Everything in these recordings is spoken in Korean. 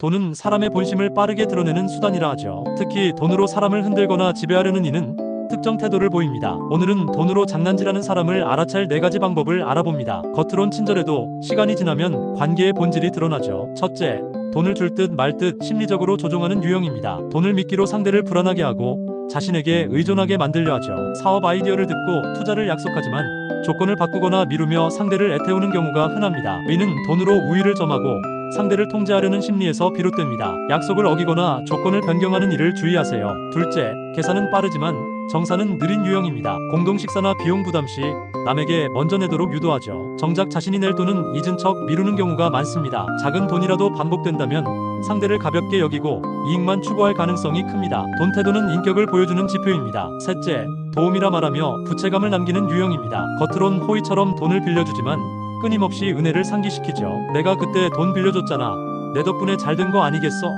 돈은 사람의 본심을 빠르게 드러내는 수단이라 하죠. 특히 돈으로 사람을 흔들거나 지배하려는 이는 특정 태도를 보입니다. 오늘은 돈으로 장난질하는 사람을 알아챌 네 가지 방법을 알아봅니다. 겉으론 친절해도 시간이 지나면 관계의 본질이 드러나죠. 첫째, 돈을 줄 듯 말 듯 심리적으로 조종하는 유형입니다. 돈을 미끼로 상대를 불안하게 하고 자신에게 의존하게 만들려 하죠. 사업 아이디어를 듣고 투자를 약속하지만 조건을 바꾸거나 미루며 상대를 애태우는 경우가 흔합니다. 이는 돈으로 우위를 점하고 상대를 통제하려는 심리에서 비롯됩니다. 약속을 어기거나 조건을 변경하는 일을 주의하세요. 둘째, 계산은 빠르지만 정사는 느린 유형입니다. 공동 식사나 비용 부담 시 남에게 먼저 내도록 유도하죠. 정작 자신이 낼 돈은 잊은 척 미루는 경우가 많습니다. 작은 돈이라도 반복된다면 상대를 가볍게 여기고 이익만 추구할 가능성이 큽니다. 돈 태도는 인격을 보여주는 지표입니다. 셋째, 도움이라 말하며 부채감을 남기는 유형입니다. 겉으론 호의처럼 돈을 빌려주지만 끊임없이 은혜를 상기시키죠. 내가 그때 돈 빌려줬잖아. 내 덕분에 잘 된 거 아니겠어?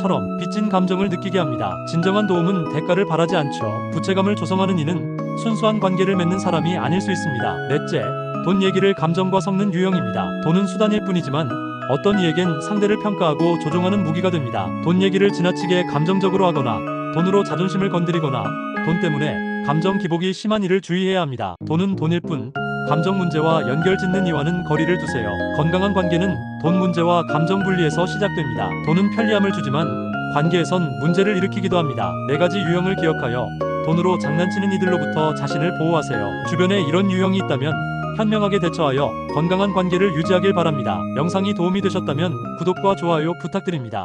처럼 빚진 감정을 느끼게 합니다. 진정한 도움은 대가를 바라지 않죠. 부채감을 조성하는 이는 순수한 관계를 맺는 사람이 아닐 수 있습니다. 넷째, 돈 얘기를 감정과 섞는 유형입니다. 돈은 수단일 뿐이지만 어떤 이에겐 상대를 평가하고 조종하는 무기가 됩니다. 돈 얘기를 지나치게 감정적으로 하거나 돈으로 자존심을 건드리거나 돈 때문에 감정 기복이 심한 일을 주의해야 합니다. 돈은 돈일 뿐 감정 문제와 연결 짓는 이와는 거리를 두세요. 건강한 관계는 돈 문제와 감정 분리에서 시작됩니다. 돈은 편리함을 주지만 관계에선 문제를 일으키기도 합니다. 네 가지 유형을 기억하여 돈으로 장난치는 이들로부터 자신을 보호하세요. 주변에 이런 유형이 있다면 현명하게 대처하여 건강한 관계를 유지하길 바랍니다. 영상이 도움이 되셨다면 구독과 좋아요 부탁드립니다.